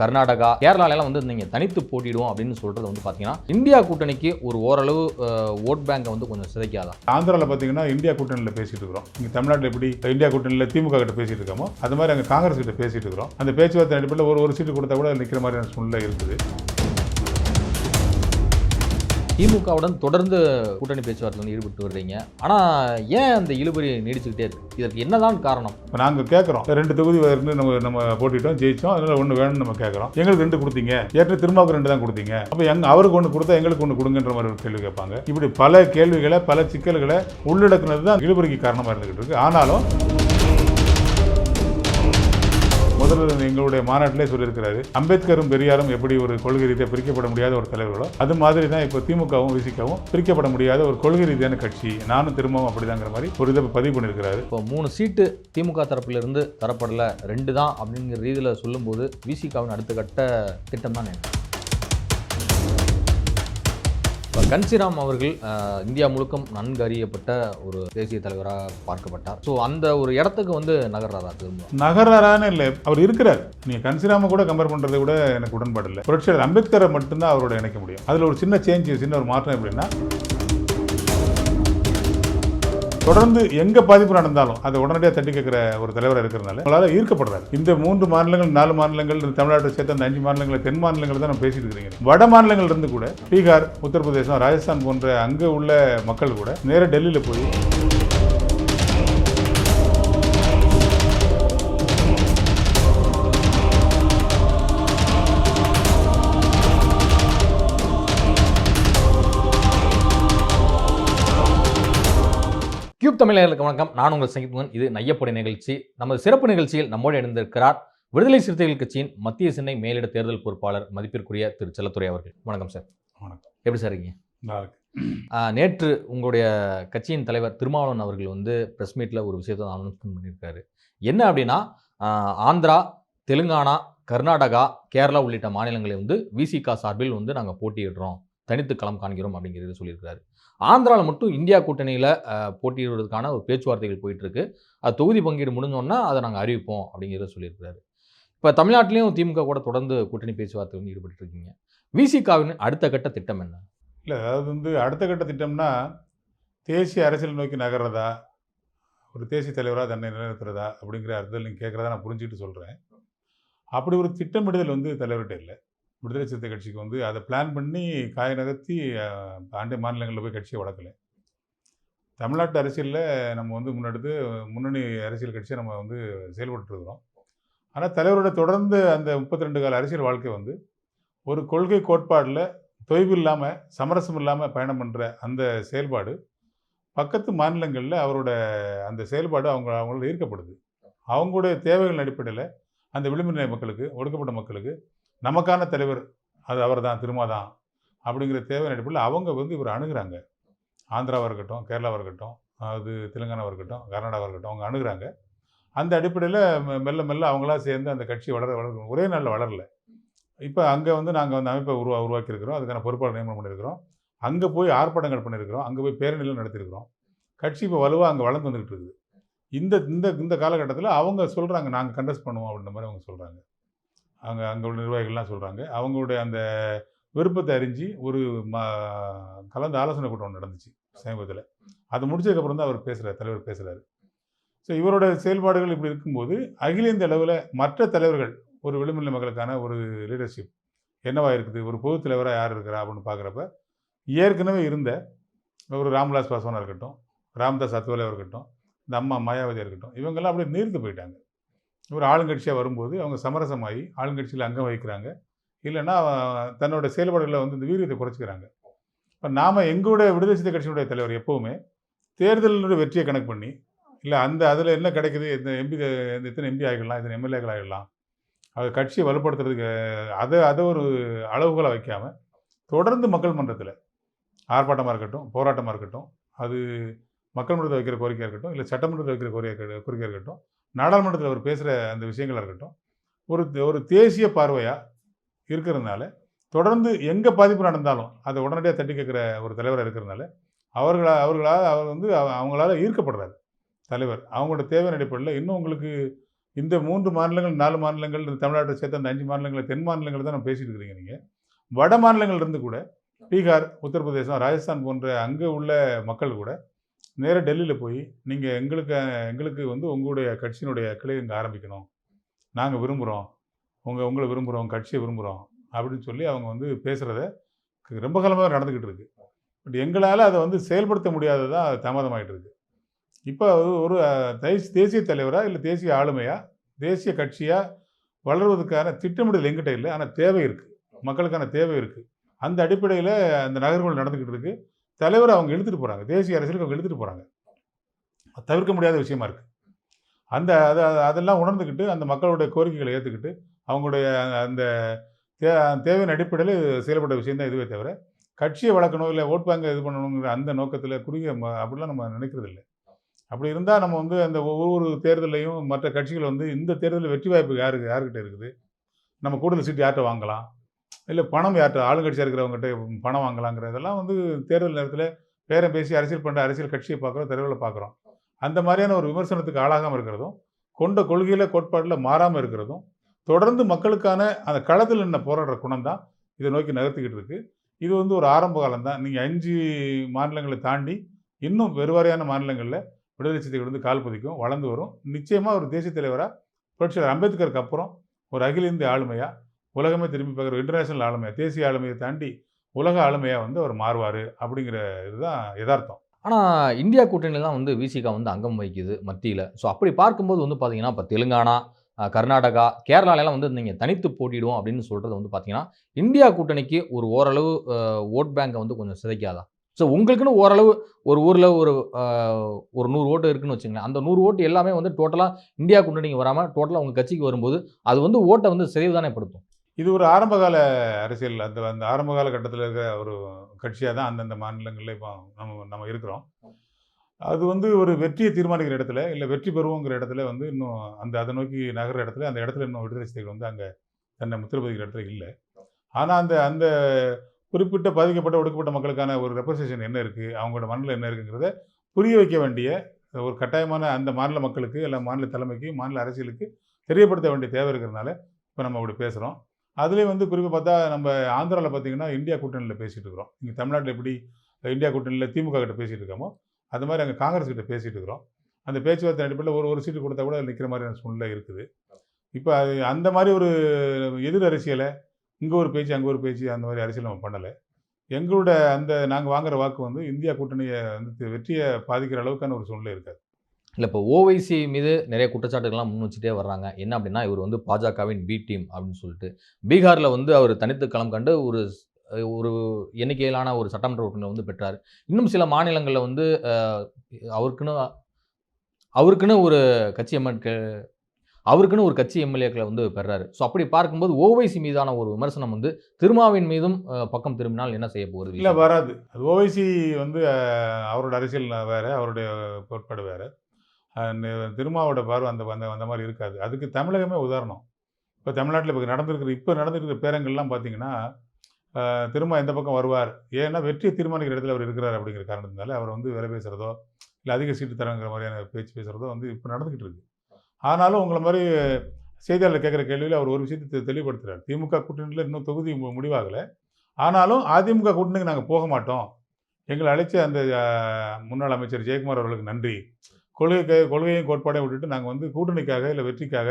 கர்நாடகா கேரளாலெல்லாம் வந்து நீங்கள் தனித்து போட்டிடுவோம் அப்படின்னு சொல்கிறது வந்து பார்த்தீங்கன்னா இந்தியா கூட்டணிக்கு ஒரு ஓரளவு ஓட் பேங்கை வந்து கொஞ்சம் சிதைக்காதான் ஆந்திராவில் பார்த்தீங்கன்னா இந்தியா கூட்டணியில் பேசிட்டு இருக்கிறோம். இங்கே தமிழ்நாட்டில் எப்படி இந்தியா கூட்டணியில் திமுக கிட்ட பேசிட்டு இருக்கோமோ அது மாதிரி அங்கே காங்கிரஸ் கிட்ட பேசிட்டு இருக்கிறோம். அந்த பேச்சுவார்த்தை அடிப்படையில் ஒரு ஒரு சீட்டு கொடுத்தா கூட நிற்கிற மாதிரியான சூழ்நிலை இருக்குது. திமுகவுடன் தொடர்ந்து கூட்டணி பேச்சுவார்த்தையில் ஈடுபட்டு வர்றீங்க. ஆனால் ஏன் அந்த இழுபறி நீடிச்சுக்கிட்டே இருக்கு? இதற்கு என்னதான் காரணம்? இப்போ நாங்கள் கேட்குறோம் ரெண்டு தொகுதி இருந்து நம்ம நம்ம போட்டிட்டோம் ஜெயிச்சோம். அதனால ஒன்று வேணும்னு நம்ம கேட்குறோம் எங்களுக்கு ரெண்டு கொடுத்தீங்க. ஏற்கனவே திருமாவுக்கு ரெண்டு தான் கொடுத்தீங்க. அப்போ எங்க அவருக்கு ஒன்று கொடுத்தா எங்களுக்கு ஒன்று கொடுங்கன்ற மாதிரி ஒரு கேள்வி கேட்பாங்க. இப்படி பல கேள்விகளை பல சிக்கல்களை உள்ளடக்குனது தான் இழுபறிக்கு காரணமாக இருந்துகிட்டு இருக்கு. ஆனாலும் முதல்வர் எங்களுடைய மாநாட்டிலே சொல்லியிருக்கிறாரு. அம்பேத்கரும் பெரியாரும் எப்படி ஒரு கொள்கை ரீதியாக பிரிக்கப்பட முடியாத ஒரு தலைவர்களோ அது மாதிரி தான் இப்போ திமுகவும் விசிகவும் பிரிக்கப்பட முடியாத ஒரு கொள்கை ரீதியான கட்சி. நானும் திரும்பவும் அப்படிதாங்கிற மாதிரி ஒரு இதை பதிவு பண்ணியிருக்கிறாரு. இப்போ மூணு சீட்டு திமுக தரப்பிலிருந்து தரப்படல ரெண்டு தான் அப்படிங்கிற ரீதியில் சொல்லும்போது விசிகாவின் அடுத்த கட்ட திட்டம் தான் என்ன? கன்சிராம் அவர்கள் இந்தியா முழுக்கம் நன்கு அறியப்பட்ட ஒரு தேசிய தலைவராக பார்க்கப்பட்டார். ஸோ அந்த ஒரு இடத்துக்கு வந்து நகர்றாரா திரும்ப? நகர்றாரான்னு இல்லை. அவர் இருக்கிறார். நீ கன்சிராம கூட கம்பேர் பண்றதை கூட எனக்கு உடன்பாடு இல்லை. புரட்சியாளர் அம்பேத்கரை மட்டும்தான் அவரோட இணைக்க முடியும். அதில் ஒரு சின்ன சேஞ்ச் சின்ன ஒரு மாற்றம் எப்படின்னா தொடர்ந்து எங்க பாதிப்பு நடந்தாலும் அதை உடனடியாக தட்டி கேட்குற ஒரு தலைவராக இருக்கிறதுனால உங்களால் ஈர்க்கப்படுறாரு. இந்த மூன்று மாநிலங்கள் நாலு மாநிலங்கள் தமிழ்நாட்டை சேர்த்த அந்த அஞ்சு மாநிலங்கள் தென் மாநிலங்கள் தான் நம்ம பேசிட்டு இருக்கிறீங்க வட மாநிலங்கள் இருந்து கூட பீகார் உத்தரப்பிரதேசம் ராஜஸ்தான் போன்ற அங்கே உள்ள மக்கள் கூட நேராக டெல்லியில் போய் தமிழர்களுக்கு வணக்கம். நான் உங்கள் சங்கீத்மன் இது நையப்படை நிகழ்ச்சி. நமது சிறப்பு நிகழ்ச்சியில் நம்மோடு இணைந்திருக்கிறார் விடுதலை சிறுத்தைகள் கட்சியின் மத்திய சென்னை மேலிட தேர்தல் பொறுப்பாளர் மதிப்பிற்குரிய திரு. செல்லத்துறை அவர்கள். வணக்கம் சார். வணக்கம். எப்படி சார் இருக்கீங்க? நேற்று உங்களுடைய கட்சியின் தலைவர் திருமாவளவன் அவர்கள் வந்து ப்ரெஸ் மீட்டில் ஒரு விஷயத்தை அனௌன்ஸ்மெண்ட் பண்ணியிருக்காரு. என்ன அப்படின்னா ஆந்திரா தெலுங்கானா கர்நாடகா கேரளா உள்ளிட்ட மாநிலங்களை வந்து விசிகா சார்பில் வந்து நாங்கள் போட்டியிடுறோம். தனித்து களம் காண்கிறோம் அப்படிங்கிறது சொல்லியிருக்காரு ஆந்திராவில் மட்டும் இந்தியா கூட்டணியில் போட்டியிடுவதற்கான ஒரு பேச்சுவார்த்தைகள் போயிட்டுருக்கு. அது தொகுதி பங்கீடு முடிஞ்சோன்னா அதை நாங்கள் அறிவிப்போம் அப்படிங்கிறத சொல்லியிருக்கிறாரு. இப்போ தமிழ்நாட்டிலையும் திமுக கூட தொடர்ந்து கூட்டணி பேச்சுவார்த்தை வந்து ஈடுபட்டுருக்கீங்க. விசிகாவின் அடுத்த கட்ட திட்டம் என்ன? இல்லை அதாவது வந்து அடுத்த கட்ட திட்டம்னா தேசிய அரசியல் நோக்கி நகர்றதா? ஒரு தேசிய தலைவராக தன்னை நிலைநிறுத்துறதா? அப்படிங்கிற அர்த்தத்தில் நீங்கள் கேட்குறதா நான் புரிஞ்சுக்கிட்டு சொல்கிறேன் அப்படி ஒரு திட்டமிடுதல் வந்து தலைவர்கிட்ட இல்லை. விடுதலை சிறுத்தை கட்சிக்கு வந்து அதை பிளான் பண்ணி காய நகர்த்தி அஹ், மாநிலங்களில் போய் கட்சியை வளர்க்கல. தமிழ்நாட்டு அரசியலில் நம்ம வந்து முன்னெடுத்து முன்னணி அரசியல் கட்சியை நம்ம வந்து செயல்பட்டு இருக்கிறோம் ஆனால் தலைவரோட தொடர்ந்து அந்த முப்பத்தி ரெண்டு கால அரசியல் வாழ்க்கை வந்து ஒரு கொள்கை கோட்பாடில் தொய்வு இல்லாமல் சமரசம் இல்லாமல் பயணம் பண்ணுற அந்த செயல்பாடு பக்கத்து மாநிலங்களில் அவரோட அந்த செயல்பாடு அவங்க அவங்களோட ஈர்க்கப்படுது. அவங்களுடைய தேவைகள் அடிப்படையில் அந்த விளிம்பு நிலை மக்களுக்கு ஒடுக்கப்பட்ட மக்களுக்கு நமக்கான தலைவர் அது அவர் தான் திருமா தான் அப்படிங்கிற தேவை அடிப்படையில் அவங்க வந்து இவர் அணுகிறாங்க. ஆந்திராவாக இருக்கட்டும் கேரளாவாக இருக்கட்டும் அது தெலுங்கானாவாக இருக்கட்டும் கர்நாடகாவாக இருக்கட்டும் அவங்க அணுகிறாங்க. அந்த அடிப்படையில் மெல்ல மெல்ல அவங்களா சேர்ந்து அந்த கட்சி வளர வளர ஒரே நாளில் வளரல. இப்போ அங்கே வந்து நாங்கள் வந்து அமைப்பை உருவா உருவாக்கியிருக்கிறோம். அதுக்கான பொறுப்பாளர் நியமனம் பண்ணியிருக்கிறோம். அங்கே போய் ஆர்ப்பாட்டங்கள் பண்ணியிருக்கிறோம். அங்கே போய் பேரணிலாம் நடத்தியிருக்கிறோம். கட்சி இப்போ வலுவாக அங்கே வளர்ந்து வந்துகிட்டு இருக்குது. இந்த இந்த இந்த காலகட்டத்தில் அவங்க சொல்கிறாங்க நாங்கள் கண்டஸ்ட் பண்ணுவோம் அப்படின்ற மாதிரி அவங்க சொல்கிறாங்க அங்கே அங்கே உள்ள நிர்வாகிகள்லாம் சொல்கிறாங்க அவங்களுடைய அந்த விருப்பத்தை அறிஞ்சு ஒரு ம கலந்து ஆலோசனை கூட்டம் ஒன்று நடந்துச்சு சமீபத்தில். அது முடிச்சதுக்கப்புறம் தான் அவர் பேசுகிறார் தலைவர் பேசுகிறாரு ஸோ இவரோட செயல்பாடுகள் இப்படி இருக்கும்போது அகில இந்திய அளவில் மற்ற தலைவர்கள் ஒரு விளிம்பில் மக்களுக்கான ஒரு லீடர்ஷிப் என்னவா இருக்குது? ஒரு பொது தலைவராக யார் இருக்கிறா அப்படின்னு பார்க்குறப்ப ஏற்கனவே இருந்த ஒரு ராம்விலாஸ் பாஸ்வானாக இருக்கட்டும் ராம்தாஸ் அத்வாலே இருக்கட்டும் இந்த அம்மா மாயாவதியாக இருக்கட்டும் இவங்கெல்லாம் அப்படியே நீர்த்து போயிட்டாங்க. ஒரு ஆளுங்கட்சியாக வரும்போது அவங்க சமரசமாகி ஆளுங்கட்சியில் அங்கம் வகிக்கிறாங்க. இல்லைன்னா தன்னோட செயல்பாடுகளில் வந்து இந்த வீரியத்தை குறைச்சிக்கிறாங்க. இப்போ நாம் எங்களுடைய விடுதலை சிறுத்தை கட்சியினுடைய தலைவர் எப்போவுமே தேர்தலினுடைய வெற்றியை கணக்கு பண்ணி இல்லை அந்த அதில் என்ன கிடைக்குது இந்த எம்பி எத்தனை எம்பி ஆகிடலாம் இத்தனை எம்எல்ஏக்கள் ஆகிடலாம் அது கட்சியை வலுப்படுத்துறதுக்கு அதை அதை ஒரு அளவுகளை வைக்காமல் தொடர்ந்து மக்கள் மன்றத்தில் ஆர்ப்பாட்டமாக இருக்கட்டும் போராட்டமாக இருக்கட்டும் அது மக்கள் மன்றத்தில் வைக்கிற கோரிக்கையாக இருக்கட்டும் இல்லை சட்டமன்றத்தில் வைக்கிற கோரிக்கை கோரிக்கையாக இருக்கட்டும் நாடாளுமன்றத்தில் அவர் பேசுகிற அந்த விஷயங்களாக இருக்கட்டும் ஒரு ஒரு தேசிய பார்வையாக இருக்கிறதுனால தொடர்ந்து எங்கே பாதிப்பு நடந்தாலும் அதை உடனடியாக தட்டி கேட்குற ஒரு தலைவராக இருக்கிறதுனால அவர்களா அவர்களால் அவர் வந்து அவ- அவங்களால ஈர்க்கப்படுறாரு தலைவர். அவங்களோட தேவையின் அடிப்படையில் இன்னும் உங்களுக்கு இந்த மூன்று மாநிலங்கள் நாலு மாநிலங்கள் இந்த தமிழ்நாட்டை சேர்த்த அந்த அஞ்சு மாநிலங்கள் தென் மாநிலங்கள் தான் நம்ம பேசிட்டு இருக்கிறீங்க நீங்கள் வட மாநிலங்கள் இருந்து கூட பீகார் உத்தரப்பிரதேசம் ராஜஸ்தான் போன்ற அங்கே உள்ள மக்கள் கூட நேராக டெல்லியில் போய் நீங்கள் எங்களுக்கு எங்களுக்கு வந்து உங்களுடைய கட்சியினுடைய கிளை இங்கே ஆரம்பிக்கணும். நாங்கள் விரும்புகிறோம் உங்கள் உங்களை விரும்புகிறோம் கட்சியை விரும்புகிறோம் அப்படின்னு சொல்லி அவங்க வந்து பேசுகிறத ரொம்ப காலமாக நடந்துக்கிட்டு இருக்கு. பட் எங்களால் அதை வந்து செயல்படுத்த முடியாததான் தாமதமாகிட்டு இருக்கு. இப்போ ஒரு தேசிய தேசிய தலைவராக இல்லை தேசிய ஆளுமையாக தேசிய கட்சியாக வளர்வதற்கான திட்டமிடல் எங்கிட்ட இல்லை ஆனால் தேவை இருக்குது மக்களுக்கான தேவை இருக்குது அந்த அடிப்படையில் அந்த நகர்வுகள் நடந்துக்கிட்டு இருக்குது தலைவர் அவங்க இழுத்துட்டு போகிறாங்க தேசிய அரசியலுக்கு அவங்க இழுத்துட்டு போகிறாங்க தவிர்க்க முடியாத விஷயமா இருக்குது அந்த அதை அதெல்லாம் உணர்ந்துக்கிட்டு அந்த மக்களுடைய கோரிக்கைகளை ஏற்றுக்கிட்டு அவங்களுடைய அந்த தே தேவையின் அடிப்படையில் செயல்பட்ட விஷயந்தான் இதுவே தவிர கட்சியை வளர்க்கணும் இல்லை ஓட் பேங்கை இது பண்ணணுங்கிற அந்த நோக்கத்தில் குறுகிய ம- அப்படிலாம் நம்ம நினைக்கிறது இல்லை. அப்படி இருந்தால் நம்ம வந்து அந்த ஒவ்வொரு தேர்தலையும் மற்ற கட்சிகள் வந்து இந்த தேர்தலில் வெற்றி வாய்ப்பு யாருக்கு யாருக்கிட்ட இருக்குது? நம்ம கூடுதல் சீட்டு யார்கிட்ட வாங்கலாம்? இல்லை பணம் யார்கிட்ட ஆளுங்கட்சியாக இருக்கிறவங்ககிட்ட பணம் வாங்கலாங்கிறதெல்லாம் வந்து தேர்தல் நேரத்தில் பேரம் பேசி அரசியல் பண்ணுற அரசியல் கட்சியை பார்க்குறோம் தெருவில் பார்க்குறோம். அந்த மாதிரியான ஒரு விமர்சனத்துக்கு ஆளாகாமல் இருக்கிறதும் கொண்ட கொள்கையில் கோட்பாட்டில் மாறாமல் இருக்கிறதும் தொடர்ந்து மக்களுக்கான அந்த களத்தில் என்ன போராடுற குணம் தான் இதை நோக்கி நகர்த்திக்கிட்டு இருக்குது இது வந்து ஒரு ஆரம்ப காலம் தான் நீங்கள் அஞ்சு மாநிலங்களை தாண்டி இன்னும் வெறுவாரியான மாநிலங்களில் விடுதலை சிறுத்தைகள் வந்து கால் பதிக்கும் வளர்ந்து வரும். நிச்சயமாக ஒரு தேசிய தலைவராக புரட்சியாளர் அம்பேத்கருக்கு அப்புறம் ஒரு அகில இந்திய ஆளுமையாக உலகமே திரும்பி பார்க்குற இன்டர்நேஷனல் ஆளுமையாக தேசிய ஆளுமையை தாண்டி உலக ஆளுமையாக வந்து அவர் மாறுவார் அப்படிங்கிற இதுதான் யதார்த்தம். ஆனால் இந்தியா கூட்டணியில் தான் வந்து விசிகா வந்து அங்கம் வகிக்குது மத்தியில். ஸோ அப்படி பார்க்கும்போது வந்து பார்த்தீங்கன்னா இப்போ தெலுங்கானா கர்நாடகா கேரளாலெலாம் வந்து நீங்கள் தனித்து போட்டிடுவோம் அப்படின்னு சொல்கிறது வந்து பார்த்தீங்கன்னா இந்தியா கூட்டணிக்கு ஒரு ஓரளவு ஓட் பேங்கை வந்து கொஞ்சம் சிதைக்காதா? ஸோ உங்களுக்குன்னு ஓரளவு ஒரு ஊரில் ஒரு ஒரு நூறு ஓட்டு இருக்குன்னு வச்சுங்களேன் அந்த நூறு ஓட்டு எல்லாமே வந்து டோட்டலாக இந்தியா கூட்டணிக்கு வராமல் டோட்டலாக உங்கள் கட்சிக்கு வரும்போது அது வந்து ஓட்டை வந்து சிதைவு தானே படுத்தும்? இது ஒரு ஆரம்பகால அரசியல். அந்த அந்த ஆரம்பகால கட்டத்தில் இருக்கிற ஒரு கட்சியாக தான் அந்தந்த மாநிலங்களில் இப்போ நம்ம நம்ம இருக்கிறோம். அது வந்து ஒரு வெற்றியை தீர்மானிக்கிற இடத்துல இல்லை வெற்றி பெறுவோங்கிற இடத்துல வந்து இன்னும் அந்த அதை நோக்கி நகர்ற இடத்துல அந்த இடத்துல இன்னும் விடுதலை செய்திகள் வந்து அங்கே தன்னை முத்திரப்பதிக்கிற இடத்துல இல்லை. ஆனால் அந்த அந்த குறிப்பிட்ட பாதிக்கப்பட்ட ஒடுக்கப்பட்ட மக்களுக்கான ஒரு ரெப்ரசன்டேஷன் என்ன இருக்குது அவங்களோட மனநிலை என்ன இருக்குங்கிறத புரிய வைக்க வேண்டிய ஒரு கட்டாயமான அந்த மாநில மக்களுக்கு இல்லை மாநில தலைமைக்கு மாநில அரசியலுக்கு தெரியப்படுத்த வேண்டிய தேவை இருக்கிறதுனால இப்போ நம்ம அப்படி பேசுகிறோம் அதுலேயும் வந்து குறிப்பாக பார்த்தா நம்ம ஆந்திராவில் பார்த்தீங்கன்னா இந்தியா கூட்டணியில் பேசிகிட்டு இருக்கிறோம். இங்கே தமிழ்நாட்டில் எப்படி இந்தியா கூட்டணியில் திமுக கிட்ட பேசிகிட்டு இருக்கோமோ அது மாதிரி அங்கே காங்கிரஸ் கிட்ட பேசிகிட்டு இருக்கிறோம். அந்த பேச்சுவார்த்தை அடிப்படையில் ஒரு ஒரு சீட்டு கொடுத்தா கூட நிற்கிற மாதிரியான சூழ்நிலை இருக்குது. இப்போ அது அந்த மாதிரி ஒரு எதிர் அரசியலை இங்கே ஒரு பேச்சு அங்கே ஒரு பேச்சு அந்த மாதிரி அரசியல் நம்ம பண்ணலை. எங்களோட அந்த நாங்கள் வாங்குகிற வாக்கு வந்து இந்தியா கூட்டணியை வந்து வெற்றியை பாதிக்கிற அளவுக்கான ஒரு சூழ்நிலை இருக்காது. இல்லை இப்போ ஓவைசி மீது நிறைய குற்றச்சாட்டுகள்லாம் முன் வச்சுட்டே வர்றாங்க. என்ன அப்படின்னா இவர் வந்து பாஜகவின் பி டீம் அப்படின்னு சொல்லிட்டு. பீகாரில் வந்து அவர் தனித்து களம் கண்டு ஒரு ஒரு எண்ணிக்கையிலான ஒரு சட்டமன்ற உறுப்பினர் வந்து பெற்றார். இன்னும் சில மாநிலங்களில் வந்து அவருக்குன்னு அவருக்குன்னு ஒரு கட்சி எம்எல்ஏ அவருக்குன்னு ஒரு கட்சி எம்எல்ஏக்களை வந்து பெறாரு. ஸோ அப்படி பார்க்கும்போது ஓவைசி மீதான ஒரு விமர்சனம் வந்து திருமாவின் மீதும் பக்கம் திரும்பினால் என்ன செய்ய போகிறது? இல்லை வராது. அது ஓவைசி வந்து அவரோட அரசியல் வேறு அவருடைய கோட்பாடு வேறு. திருமாவோட பார்வை அந்த அந்த அந்த மாதிரி இருக்காது. அதுக்கு தமிழகமே உதாரணம். இப்போ தமிழ்நாட்டில் இப்போ நடந்திருக்கிற இப்போ நடந்திருக்கிற பேரங்கள்லாம் பார்த்தீங்கன்னா திரும்ப திருமா எந்த பக்கம் வருவார்? ஏன்னா வெற்றியை தீர்மானிக்கிற இடத்துல அவர் இருக்கிறார் அப்படிங்கிற காரணத்தினால அவர் வந்து விலை பேசுகிறதோ இல்லை அதிக சீட்டு தரங்கிற மாதிரியான பேச்சு பேசுகிறதோ வந்து இப்போ நடந்துக்கிட்டு இருக்கு. ஆனாலும் உங்களை மாதிரி செய்தியாளர் கேட்குற கேள்வியில் அவர் ஒரு விஷயத்தை தெளிவுபடுத்துகிறார் திமுக கூட்டணியில் இன்னும் தொகுதி முடிவாகலை. ஆனாலும் அதிமுக கூட்டணிக்கு நாங்கள் போக மாட்டோம். எங்களை அழைச்ச அந்த முன்னாள் அமைச்சர் ஜெயக்குமார் அவர்களுக்கு நன்றி. கொள்கை கொள்கையும் கோட்பாடை விட்டுட்டு நாங்கள் வந்து கூட்டணிக்காக இல்லை வெற்றிக்காக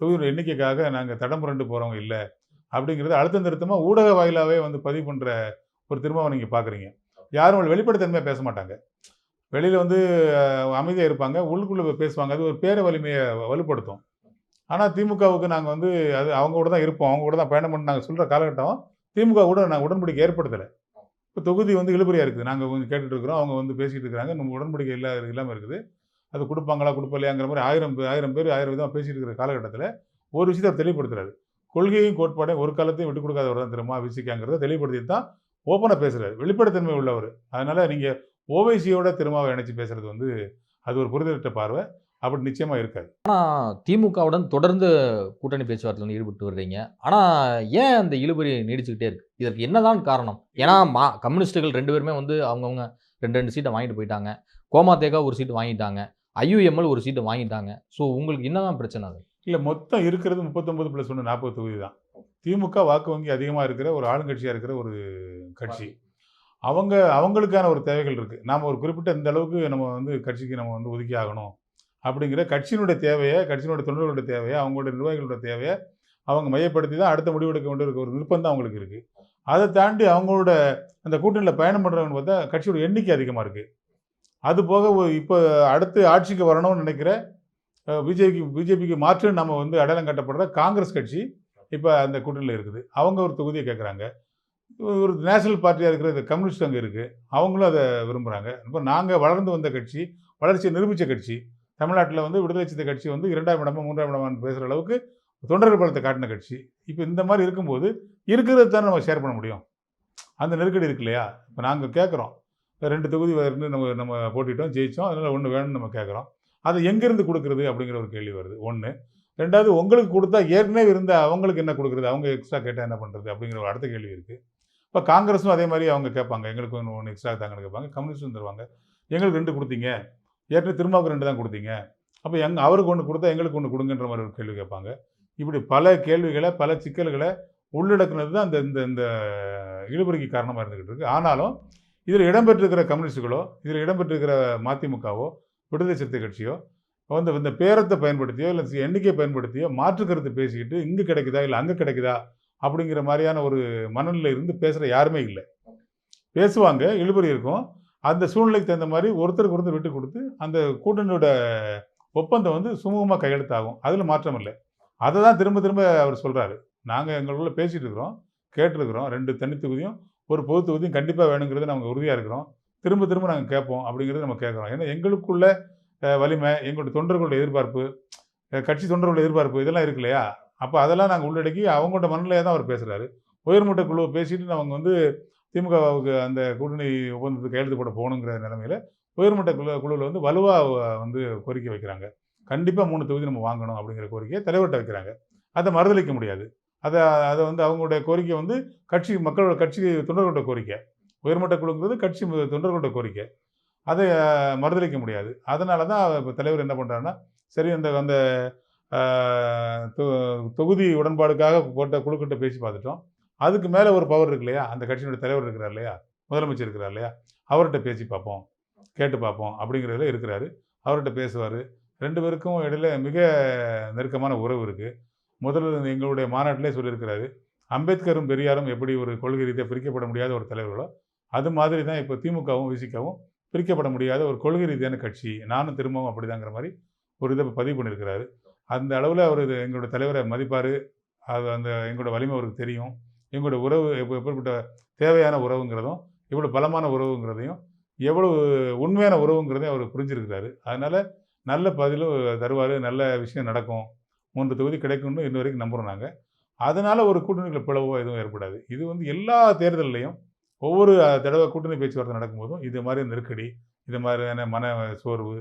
தொகுதியோட எண்ணிக்கைக்காக நாங்கள் தடம் புரண்டு போகிறவங்க இல்லை அப்படிங்கிறது அழுத்தம் திருத்தமாக ஊடக வாயிலாகவே வந்து பதிவு பண்ணுற ஒரு திரும்பவை நீங்கள் பார்க்குறீங்க யாரும் வெளிப்படைத்தன்மையாக பேச மாட்டாங்க. வெளியில் வந்து அமைதியாக இருப்பாங்க உள்ளுக்குள்ளே பேசுவாங்க. அது ஒரு பேர வலிமையை வலுப்படுத்தும். ஆனால் திமுகவுக்கு நாங்கள் வந்து அது அவங்க கூட தான் இருப்போம். அவங்க கூட தான் பயணம் பண்ணி நாங்கள் சொல்கிற காலகட்டம் திமுக கூட நாங்கள் உடன்படிக்கை ஏற்படுத்தலை. இப்போ தொகுதி வந்து இழுபறியாக இருக்குது. நாங்கள் கொஞ்சம் கேட்டுட்ருக்குறோம் அவங்க வந்து பேசிகிட்டு இருக்கிறாங்க. நம்ம உடன்படிக்கை இல்லாத இல்லாமல் இருக்குது. அது கொடுப்பாங்களா கொடுப்பலையாங்கிற மாதிரி ஆயிரம் பேர் ஆயிரம் பேர் ஆயிரம் விதமாக பேசிட்டு இருக்கிற காலகட்டத்தில் ஒரு விஷயத்தை தெளிவுபடுத்துறாரு. கொள்கையும் கோட்பாடையும் ஒரு காலத்தையும் விட்டு கொடுக்காதவர் தான் திரும்ப விசிக்காங்கிறத தெளிவுபடுத்தி தான் ஓப்பனாக பேசுகிறார் வெளிப்படைத்தன்மை உள்ளவர். அதனால் நீங்கள் ஓவைசியோட திருமாவை இணைச்சி பேசுறது வந்து அது ஒரு புரிதலிட்ட பார்வை. அப்படி நிச்சயமாக இருக்காது. ஆனால் திமுகவுடன் தொடர்ந்து கூட்டணி பேச்சுவார்த்தையில் ஈடுபட்டு வர்றீங்க. ஆனால் ஏன் அந்த இழுபறி நீடிச்சுக்கிட்டே இருக்கு? இதற்கு என்னதான் காரணம்? ஏன்னா மா கம்யூனிஸ்ட்டுகள் ரெண்டு பேருமே வந்து அவங்கவுங்க ரெண்டு ரெண்டு சீட்டை வாங்கிட்டு போயிட்டாங்க. கோமாத்தேகா ஒரு சீட்டு வாங்கிட்டாங்க. ஐயுஎம்எல் ஒரு சீட்டை வாங்கிட்டாங்க. ஸோ உங்களுக்கு என்னதான் பிரச்சனை அது? இல்லை மொத்தம் இருக்கிறது முப்பத்தொம்பது ப்ளஸ் ஒன்று நாற்பது தொகுதி தான். திமுக வாக்கு வங்கி அதிகமாக இருக்கிற ஒரு ஆளுங்கட்சியாக இருக்கிற ஒரு கட்சி. அவங்க அவங்களுக்கான ஒரு தேவைகள் இருக்குது நாம் ஒரு குறிப்பிட்ட இந்த அளவுக்கு நம்ம வந்து கட்சிக்கு நம்ம வந்து ஒதுக்கி ஆகணும். அப்படிங்கிற கட்சியினுடைய தேவையை கட்சியினுடைய தொண்டர்களுடைய தேவையை அவங்களுடைய நிர்வாகிகளோட தேவையை அவங்க மையப்படுத்தி தான் அடுத்த முடிவெடுக்க வேண்டிய ஒரு விருப்பம் தான் அவங்களுக்கு இருக்குது அதை தாண்டி அவங்களோட அந்த கூட்டணியில் பயணம் பண்ணுறவங்க பார்த்தா கட்சியோட எண்ணிக்கை அதிகமாக இருக்குது அது போக இப்போ அடுத்து ஆட்சிக்கு வரணும்னு நினைக்கிற பிஜேபிக்கு பிஜேபிக்கு மாற்று நம்ம வந்து அடையாளம் கட்டப்படுற காங்கிரஸ் கட்சி இப்போ அந்த கூட்டணியில் இருக்குது. அவங்க ஒரு தொகுதியை கேட்குறாங்க ஒரு நேஷனல் பார்ட்டியாக இருக்கிற இந்த கம்யூனிஸ்ட் அங்கே இருக்குது அவங்களும் அதை விரும்புகிறாங்க இப்போ நாங்கள் வளர்ந்து வந்த கட்சி வளர்ச்சியை நிரூபித்த கட்சி தமிழ்நாட்டில் வந்து விடுதலை சித்த கட்சி வந்து இரண்டாம் இடமா மூன்றாம் இடமான்னு பேசுகிற அளவுக்கு தொண்டர்கள் பலத்தை காட்டின கட்சி. இப்போ இந்த மாதிரி இருக்கும்போது இருக்கிறது தானே நம்ம ஷேர் பண்ண முடியும்? அந்த நெருக்கடி இருக்கு இல்லையா? இப்போ நாங்கள் கேட்குறோம் ரெண்டு தொகுதி வந்து நம்ம நம்ம போட்டிட்டோம் ஜெயித்தோம் அதனால் ஒன்று வேணும்னு நம்ம கேட்குறோம் அதை எங்கேருந்து கொடுக்குறது அப்படிங்கிற ஒரு கேள்வி வருது. ஒன்று ரெண்டாவது உங்களுக்கு கொடுத்தா ஏற்கனவே இருந்த அவங்களுக்கு என்ன கொடுக்குறது? அவங்க எக்ஸ்ட்ரா கேட்டால் என்ன பண்ணுறது அப்படிங்கிற ஒரு அடுத்த கேள்வி இருக்குது இப்போ காங்கிரஸும் அதே மாதிரி அவங்க கேட்பாங்க. எங்களுக்கு ஒன்று ஒன்று எக்ஸ்ட்ரா தாங்கன்னு கேட்பாங்க. கம்யூனிஸ்டும் தருவாங்க எங்களுக்கு ரெண்டு கொடுத்தீங்க. ஏற்கனவே திருமாவுக்கு ரெண்டு தான் கொடுத்தீங்க. அப்போ எங் அவருக்கு ஒன்று கொடுத்தா எங்களுக்கு ஒன்று கொடுங்கன்ற மாதிரி ஒரு கேள்வி கேட்பாங்க. இப்படி பல கேள்விகளை பல சிக்கல்களை உள்ளடக்குனது தான் இந்த இந்த இந்த இழுபறிக்கு காரணமாக இருந்துக்கிட்டு இருக்குது ஆனாலும் இதில் இடம்பெற்றிருக்கிற கம்யூனிஸ்டுகளோ இதில் இடம்பெற்றிருக்கிற மதிமுகவோ விடுதலை சிறுத்தை கட்சியோ வந்து இந்த பேரத்தை பயன்படுத்தியோ இல்லை எண்ணிக்கையை பயன்படுத்தியோ மாற்று கருத்து பேசிக்கிட்டு இங்கே கிடைக்குதா இல்லை அங்கே கிடைக்குதா அப்படிங்கிற மாதிரியான ஒரு மனநிலை இருந்து பேசுகிற யாருமே இல்லை. பேசுவாங்க இழுபறி இருக்கும். அந்த சூழ்நிலைக்கு தகுந்த மாதிரி ஒருத்தருக்கு ஒருத்தர் விட்டு கொடுத்து அந்த கூட்டணியோட ஒப்பந்தம் வந்து சுமூகமாக கையெழுத்தாகும். அதில் மாற்றம் இல்லை. அதை தான் திரும்ப திரும்ப அவர் சொல்கிறாரு நாங்கள் எங்களுக்குள்ளே பேசிகிட்டு இருக்கிறோம் கேட்டிருக்கிறோம். ரெண்டு தனி தொகுதியும் ஒரு பொது தொகுதியும் கண்டிப்பாக வேணுங்கிறது நாங்கள் உறுதியாக இருக்கிறோம். திரும்ப திரும்ப நாங்கள் கேட்போம் அப்படிங்கிறது நம்ம கேட்குறோம். ஏன்னா எங்களுக்குள்ள வலிமை எங்களுடைய தொண்டர்களுடைய எதிர்பார்ப்பு கட்சி தொண்டர்களுடைய எதிர்பார்ப்பு இதெல்லாம் இருக்கு இல்லையா? அப்போ அதெல்லாம் நாங்கள் உள்ளடக்கி அவங்களோட மனநிலையாக தான் அவர் பேசுகிறாரு உயர்மட்ட குழுவை பேசிட்டு அவங்க வந்து திமுகவுக்கு அந்த கூட்டணி ஒப்பந்தத்துக்கு கையெழுத்து போட போகணுங்கிற நிலமையில உயர்மட்ட குழு குழுவில் வந்து வலுவாக வந்து கோரிக்கை வைக்கிறாங்க. கண்டிப்பாக மூணு தொகுதி நம்ம வாங்கணும் அப்படிங்கிற கோரிக்கையை தலைவர்கிட்ட வைக்கிறாங்க. அதை மறுதளிக்க முடியாது. அதை அதை வந்து அவங்களுடைய கோரிக்கை வந்து கட்சி மக்களோட கட்சி தொண்டர்களோட கோரிக்கை. உயர்மட்ட குழுங்கிறது கட்சி தொண்டர்களோட கோரிக்கை. அதை மறுதளிக்க முடியாது. அதனால தான் இப்போ தலைவர் என்ன பண்ணுறாருன்னா சரி அந்த அந்த தொ- தொகுதி உடன்பாடுக்காக போட்ட குழுக்கிட்ட பேசி பார்த்துட்டோம். அதுக்கு மேலே ஒரு பவர் இருக்கு இல்லையா? அந்த கட்சியினுடைய தலைவர் இருக்கிறார் இல்லையா? முதலமைச்சர் இருக்கிறார் இல்லையா? அவர்கிட்ட பேசி பார்ப்போம். கேட்டு பார்ப்போம். அப்படிங்கிறதுல இருக்கிறாரு. அவர்கிட்ட பேசுவார். ரெண்டு பேருக்கும் இடையில மிக நெருக்கமான உறவு இருக்குது முதல்ல எங்களுடைய மாநாட்டிலே சொல்லியிருக்கிறாரு. அம்பேத்கரும் பெரியாரும் எப்படி ஒரு கொள்கை ரீதியாக பிரிக்கப்பட முடியாத ஒரு தலைவர்களோ அது மாதிரி தான் இப்போ திமுகவும் விசிகவும் பிரிக்கப்பட முடியாத ஒரு கொள்கை ரீதியான கட்சி. நானும் திரும்பவும் அப்படிதாங்கிற மாதிரி ஒரு இதை பதிவு பண்ணியிருக்கிறாரு. அந்த அளவில் அவர் இது எங்களுடைய தலைவரை மதிப்பார். அது அந்த எங்களோட வலிமை அவருக்கு தெரியும். எங்களோட உறவு எப்ப- எப்படிப்பட்ட தேவையான உறவுங்கிறதும் எவ்வளோ பலமான உறவுங்கிறதையும் எவ்வளவு உண்மையான உறவுங்கிறதையும் அவர் புரிஞ்சிருக்கிறாரு. அதனால் நல்ல பதிலும் தருவார். நல்ல விஷயம் நடக்கும். மூன்று தொகுதி கிடைக்கும்னு இன்ன வரைக்கும் நம்புகிறோம் நாங்கள் அதனால் ஒரு கூட்டணிகள் பிளவோ எதுவும் ஏற்படாது. இது வந்து எல்லா தேர்தல்லையும் ஒவ்வொரு தடவை கூட்டணி பேச்சுவார்த்தை நடக்கும்போதும் இது மாதிரி நெருக்கடி இது மாதிரியான மன சோர்வு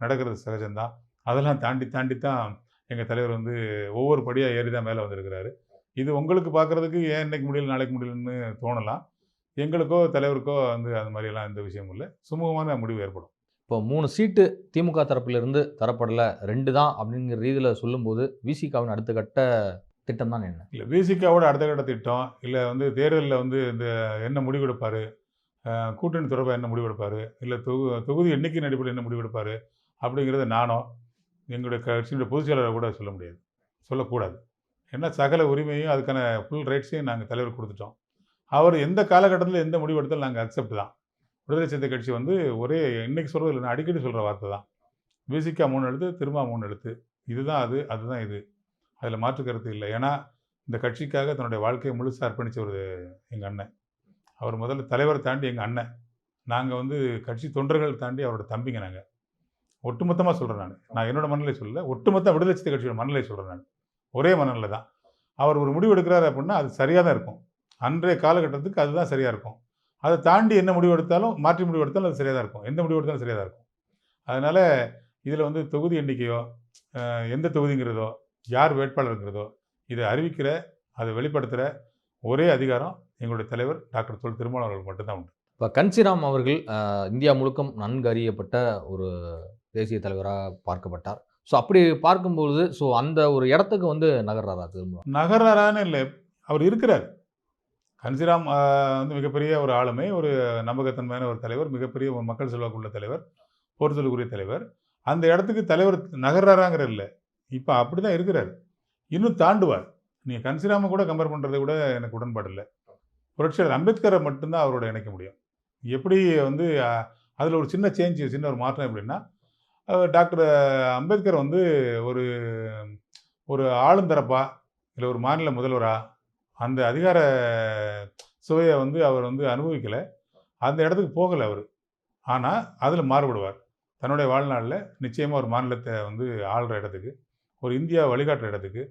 நடக்கிறது சகஜம்தான். அதெல்லாம் தாண்டி தாண்டி தான் எங்கள் தலைவர் வந்து ஒவ்வொரு படியாக ஏறி தான் மேலே வந்திருக்கிறாரு. இது உங்களுக்கு பார்க்குறதுக்கு ஏன் இன்னைக்கு முடியல நாளைக்கு முடியலன்னு தோணலாம். எங்களுக்கோ தலைவருக்கோ வந்து அது மாதிரியெல்லாம் எந்த விஷயமும் இல்லை. சுமூகமான முடிவு ஏற்படும். இப்போ மூணு சீட்டு திமுக தரப்பிலிருந்து தரப்படலை ரெண்டு தான் அப்படிங்கிற ரீதியில் சொல்லும்போது விசிகாவின் அடுத்த கட்ட திட்டம் தான் என்ன? இல்லை விசிகாவோட அடுத்த கட்ட திட்டம் இல்லை வந்து தேர்தலில் வந்து இந்த என்ன முடிவெடுப்பார் கூட்டணி தொடர்பாக என்ன முடிவெடுப்பார் இல்லை தொகு தொகுதி எண்ணிக்கையின் அடிப்படையில் என்ன முடிவெடுப்பார் அப்படிங்கிறத நானோ எங்களுடைய கட்சியினுடைய பொதுச் செயலாளர் கூட சொல்ல முடியாது சொல்லக்கூடாது. ஏன்னா சகல உரிமையும் அதுக்கான ஃபுல் ரைட்ஸையும் நாங்கள் தலைவர் கொடுத்துட்டோம். அவர் எந்த காலகட்டத்தில் எந்த முடிவு எடுத்தாலும் நாங்கள் அக்செப்ட் தான். விடுதலை சிறுத்தை கட்சி வந்து ஒரே இன்னைக்கு சொல்கிறது இல்லை நான் அடிக்கடி சொல்கிற வார்த்தை தான். விசிகா மூணு எழுத்து திரும்ப மூணு எழுத்து. இதுதான் அது அதுதான் இது. அதில் மாற்று கருத்து இல்லை. ஏன்னா இந்த கட்சிக்காக தன்னுடைய வாழ்க்கையை முழுசாக அர்ப்பணித்த ஒரு எங்கள் அண்ணன். அவர் முதல்ல தலைவரை தாண்டி எங்கள் அண்ணன். நாங்கள் வந்து கட்சி தொண்டர்கள் தாண்டி அவரோட தம்பிங்க நாங்கள் ஒட்டுமொத்தமாக சொல்கிறேன் நான். நான் என்னோட மனநிலை சொல்லலை. ஒட்டுமொத்த விடுதலை சிறுத்தை கட்சியோட மனநிலை சொல்கிறேன் நான். ஒரே மனநிலை தான் அவர் ஒரு முடிவு எடுக்கிறாரு அப்படின்னா அது சரியாக தான் இருக்கும். அன்றைய காலகட்டத்துக்கு அதுதான் சரியாக இருக்கும். அதை தாண்டி என்ன முடிவு எடுத்தாலும் மாற்றி முடிவு எடுத்தாலும் அது சரியாக தான் இருக்கும். எந்த முடிவு எடுத்தாலும் சரியாக தான் இருக்கும். அதனால் இதில் வந்து தொகுதி எண்ணிக்கையோ எந்த தொகுதிங்கிறதோ யார் வேட்பாளருங்கிறதோ இதை அறிவிக்கிற அதை வெளிப்படுத்துகிற ஒரே அதிகாரம் எங்களுடைய தலைவர் டாக்டர் தொல் திருமாவளவன் அவர்களுக்கு மட்டும்தான் உண்டு. இப்போ கன்சிராம் அவர்கள் இந்தியா முழுக்கம் நன்கு அறியப்பட்ட ஒரு தேசிய தலைவராக பார்க்கப்பட்டார். ஸோ அப்படி பார்க்கும்பொழுது ஸோ அந்த ஒரு இடத்துக்கு வந்து நகர்றாரா திரும்ப நகர்றாரான்னு இல்லை. அவர் இருக்கிறார். கன்சிராம் வந்து மிகப்பெரிய ஒரு ஆளுமை ஒரு நம்பகத்தன்மையான ஒரு தலைவர் மிகப்பெரிய ஒரு மக்கள் செல்வாக்குள்ள தலைவர் போர்த்தலுக்குரிய தலைவர். அந்த இடத்துக்கு தலைவர் நகர்றாராங்கிற இல்லை. இப்போ அப்படி தான் இருக்கிறார். இன்னும் தாண்டுவார். நீங்கள் கன்சிராம கூட கம்பேர் பண்ணுறது கூட எனக்கு உடன்பாடு இல்லை. புரட்சியாளர் அம்பேத்கரை மட்டும்தான் அவரோட இணைக்க முடியும். எப்படி வந்து அதில் ஒரு சின்ன சேஞ்ச் சின்ன ஒரு மாற்றம் எப்படின்னா டாக்டர் அம்பேத்கர் வந்து ஒரு ஒரு ஆளுந்தரப்பா இல்லை ஒரு மாநில முதல்வரா அந்த அதிகார சுவையை வந்து அவர் வந்து அனுபவிக்கலை. அந்த இடத்துக்கு போகலை அவர். ஆனால் அதில் மாறுபடுவார். தன்னுடைய வாழ்நாளில் நிச்சயமாக ஒரு மாநிலத்தை வந்து ஆள்ற இடத்துக்கு ஒரு இந்தியா வழிகாட்டுற இடத்துக்கு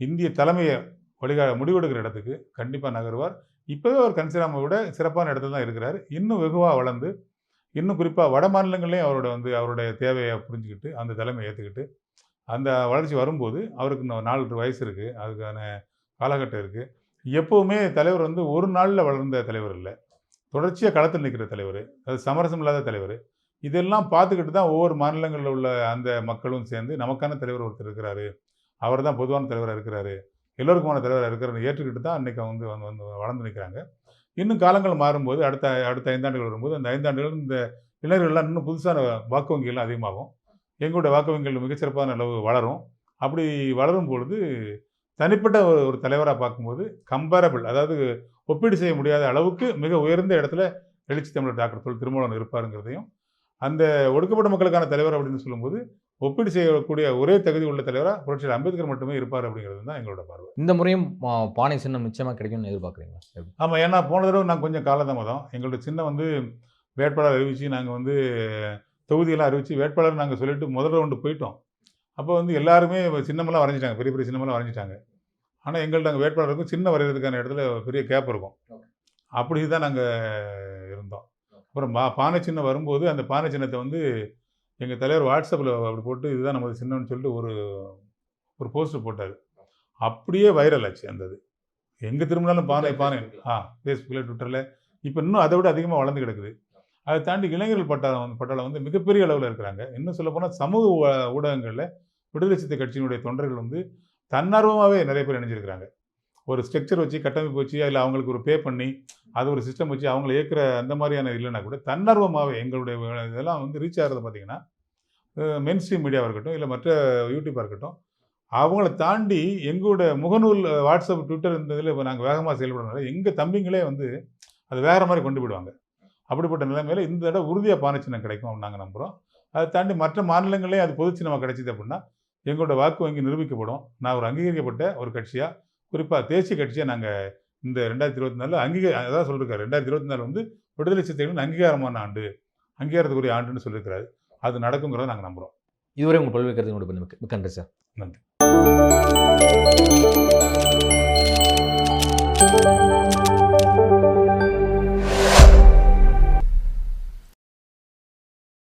இந்திய தலைமையை வழிகா முடிவெடுக்கிற இடத்துக்கு கண்டிப்பாக நகருவார். இப்போவே அவர் கன்சிராமை விட சிறப்பான இடத்துல தான் இருக்கிறார். இன்னும் வெகுவாக வளர்ந்து இன்னும் குறிப்பாக வட மாநிலங்களையும் அவரோட வந்து அவருடைய தேவையை புரிஞ்சுக்கிட்டு அந்த தலைமையை ஏற்றுக்கிட்டு அந்த வளர்ச்சி வரும்போது அவருக்கு இன்னும் நாலு வயசு இருக்குது அதுக்கான காலகட்டம் இருக்குது எப்போவுமே தலைவர் வந்து ஒரு நாளில் வளர்ந்த தலைவர் இல்லை. தொடர்ச்சியாக களத்தில் நிற்கிற தலைவர் அது சமரசம் இல்லாத தலைவர். இதெல்லாம் பார்த்துக்கிட்டு தான் ஒவ்வொரு மாநிலங்களில் உள்ள அந்த மக்களும் சேர்ந்து நமக்கான தலைவர் ஒருத்தர் இருக்கிறாரு. அவர் தான் பொதுவான தலைவராக இருக்கிறாரு. எல்லோருக்குமான தலைவராக இருக்கிறாரு ஏற்றுக்கிட்டு தான் அன்றைக்கி வந்து வந்து வந்து வளர்ந்து நிற்கிறாங்க இன்னும் காலங்கள் மாறும்போது அடுத்த அடுத்த ஐந்தாண்டுகள் வரும்போது அந்த ஐந்தாண்டுகள் இந்த இளைஞர்கள்லாம் இன்னும் புதுசான வாக்கு வங்கிகள்லாம் அதிகமாகும். எங்களுடைய வாக்கு வங்கிகள் மிகச்சிறப்பான அளவு வளரும். அப்படி வளரும் பொழுது தனிப்பட்ட ஒரு ஒரு தலைவராக பார்க்கும்போது கம்பேரபிள் அதாவது ஒப்பீடு செய்ய முடியாத அளவுக்கு மிக உயர்ந்த இடத்துல எழுச்சி தமிழர் டாக்டர் தொல் திருமூலன் இருப்பாருங்கிறதையும் அந்த ஒடுக்கப்பட்ட மக்களுக்கான தலைவர் அப்படின்னு சொல்லும்போது ஒப்பீடு செய்யக்கூடிய ஒரே தகுதி உள்ள தலைவராக புரட்சியாளர் அம்பேத்கர் மட்டுமே இருப்பார் அப்படிங்கிறது தான் எங்களோட பார்வை. இந்த முறையும் பானை சின்னம் நிச்சயமா கிடைக்கும்னு எதிர்பார்க்குறீங்களா? ஆமாம் ஏன்னா போன தடவை நான் கொஞ்சம் காலதாமதம். எங்களோட சின்ன வந்து வேட்பாளர் அறிவித்து நாங்கள் வந்து தொகுதியெல்லாம் அறிவித்து வேட்பாளர் நாங்கள் சொல்லிட்டு முதல் ரவுண்டு போயிட்டோம். அப்போ வந்து எல்லாருமே சின்னமெல்லாம் வரைஞ்சிட்டாங்க. பெரிய பெரிய சின்னமெல்லாம் வரைஞ்சிட்டாங்க. ஆனால் எங்கள்ட்ட அங்கே வேட்பாளருக்கும் சின்ன வரைகிறதுக்கான இடத்துல பெரிய கேப் இருக்கும். அப்படி தான் நாங்கள் இருந்தோம். அப்புறம் பா பானை சின்னம் வரும்போது அந்த பானை சின்னத்தை வந்து எங்கள் தலைவர் வாட்ஸ்அப்பில் அப்படி போட்டு இதுதான் நமது சின்னம்னு சொல்லிட்டு ஒரு ஒரு போஸ்டர் போட்டார். அப்படியே வைரல் ஆச்சு அந்த இது. எங்கே திரும்பினாலும் பானை பானை. ஆ ஃபேஸ்புக்கில் ட்விட்டரில் இப்போ இன்னும் அதை விட அதிகமாக வளர்ந்து கிடக்குது. அதை தாண்டி இளைஞர்கள் பட்டாளம் பட்டாளம் வந்து மிகப்பெரிய அளவில் இருக்கிறாங்க. இன்னும் சொல்லப்போனால் சமூக ஊடகங்களில் விடுதலை சித்த கட்சியினுடைய தொண்டர்கள் வந்து தன்னார்வமாகவே நிறைய பேர் இணைஞ்சிருக்கிறாங்க. ஒரு ஸ்ட்ரக்சர் வச்சு கட்டமைப்பு வச்சு அதில் அவங்களுக்கு ஒரு பே பண்ணி அது ஒரு சிஸ்டம் வச்சு அவங்கள இயக்குற அந்த மாதிரியான இல்லைன்னா கூட தன்னார்வமாகவே எங்களுடைய இதெல்லாம் வந்து ரீச் ஆகிறது பார்த்தீங்கன்னா மெயின் ஸ்ட்ரீம் மீடியாவாக இருக்கட்டும் இல்லை மற்ற யூடியூப்பாக இருக்கட்டும் அவங்கள தாண்டி எங்களோட முகநூல் வாட்ஸ்அப் ட்விட்டர் இந்த இதில் இப்போ நாங்கள் வேகமாக செயல்படுறதுனால எங்கள் தம்பிங்களே வந்து அது வேறு மாதிரி கொண்டு போயிடுவாங்க. அப்படிப்பட்ட நிலைமையில் இந்த தடவை உறுதியாக பானை சின்னம் கிடைக்கும் அப்படின்னு நாங்கள் நம்புகிறோம் அதை தாண்டி மற்ற மாநிலங்களே அது பொது சின்னமாக கிடைச்சிது அப்படின்னா எங்களோட வாக்கு வங்கி நிரூபிக்கப்படும். நான் ஒரு அங்கீகரிக்கப்பட்ட ஒரு கட்சியாக குறிப்பாக தேசிய கட்சியாக நாங்கள் இந்த ரெண்டாயிரத்தி இருபத்தி நாலில் அங்கீகார அதான் சொல்லியிருக்காரு ரெண்டாயிரத்தி இருபத்தி நாலு வந்து விடுதலை சிறுத்தைகளின் அங்கீகாரமான ஆண்டு அங்கீகாரத்துக்குரிய ஆண்டுன்னு சொல்லியிருக்கிறாரு அது நடக்குங்கிறத நாங்கள் நம்புகிறோம் இதுவரை உங்கள் பல்வேறு கருத்து நன்றி சார். நன்றி.